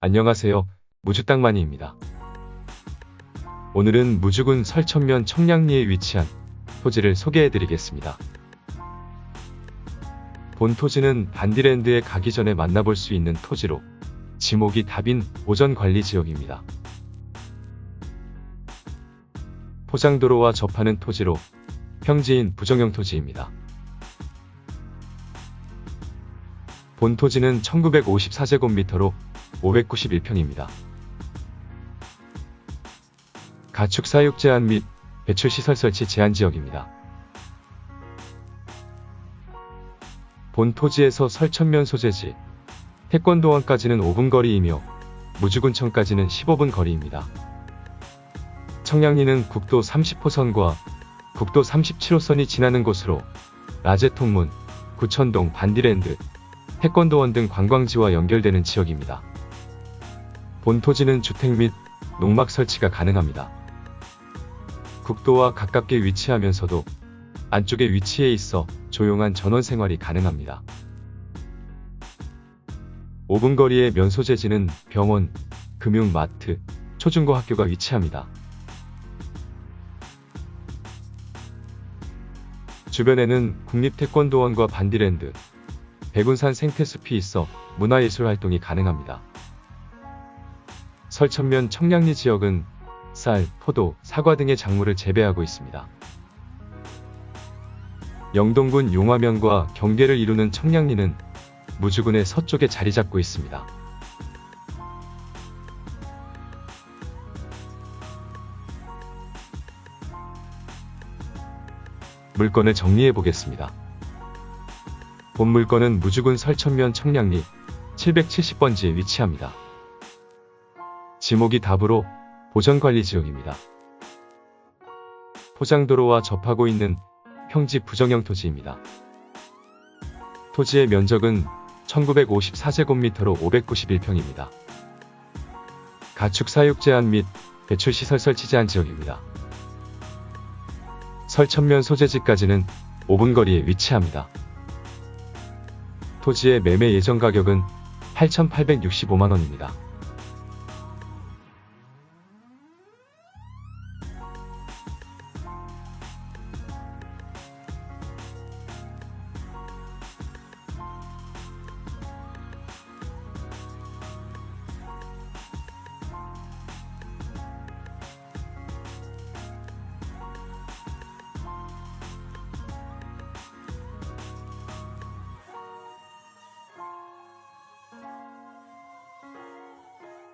안녕하세요. 무주땅마니입니다. 오늘은 무주군 설천면 청량리에 위치한 토지를 소개해 드리겠습니다. 본 토지는 반디랜드에 가기 전에 만나볼 수 있는 토지로 지목이 답인 오전 관리 지역입니다. 포장도로와 접하는 토지로 평지인 부정형 토지입니다. 본 토지는 1954제곱미터로 591평입니다. 가축 사육 제한 및 배출 시설 설치 제한 지역입니다. 본 토지에서 설천면 소재지, 태권도원까지는 5분 거리이며 무주군청까지는 15분 거리입니다. 청량리는 국도 30호선과 국도 37호선이 지나는 곳으로 라제통문, 구천동 반디랜드, 태권도원 등 관광지와 연결되는 지역입니다. 본 토지는 주택 및 농막 설치가 가능합니다. 국도와 가깝게 위치하면서도 안쪽에 위치해 있어 조용한 전원 생활이 가능합니다. 5분 거리의 면소재지는 병원, 금융마트, 초중고 학교가 위치합니다. 주변에는 국립태권도원과 반디랜드, 백운산 생태숲이 있어 문화예술 활동이 가능합니다. 설천면 청량리 지역은 쌀, 포도, 사과 등의 작물을 재배하고 있습니다. 영동군 용화면과 경계를 이루는 청량리는 무주군의 서쪽에 자리 잡고 있습니다. 물건을 정리해 보겠습니다. 본 물건은 무주군 설천면 청량리 770번지에 위치합니다. 지목이 답으로 보전관리 지역입니다. 포장도로와 접하고 있는 평지 부정형 토지입니다. 토지의 면적은 1954제곱미터로 591평입니다. 가축 사육 제한 및 배출 시설 설치 제한 지역입니다. 설천면 소재지까지는 5분 거리에 위치합니다. 토지의 매매 예정 가격은 8,865만원입니다.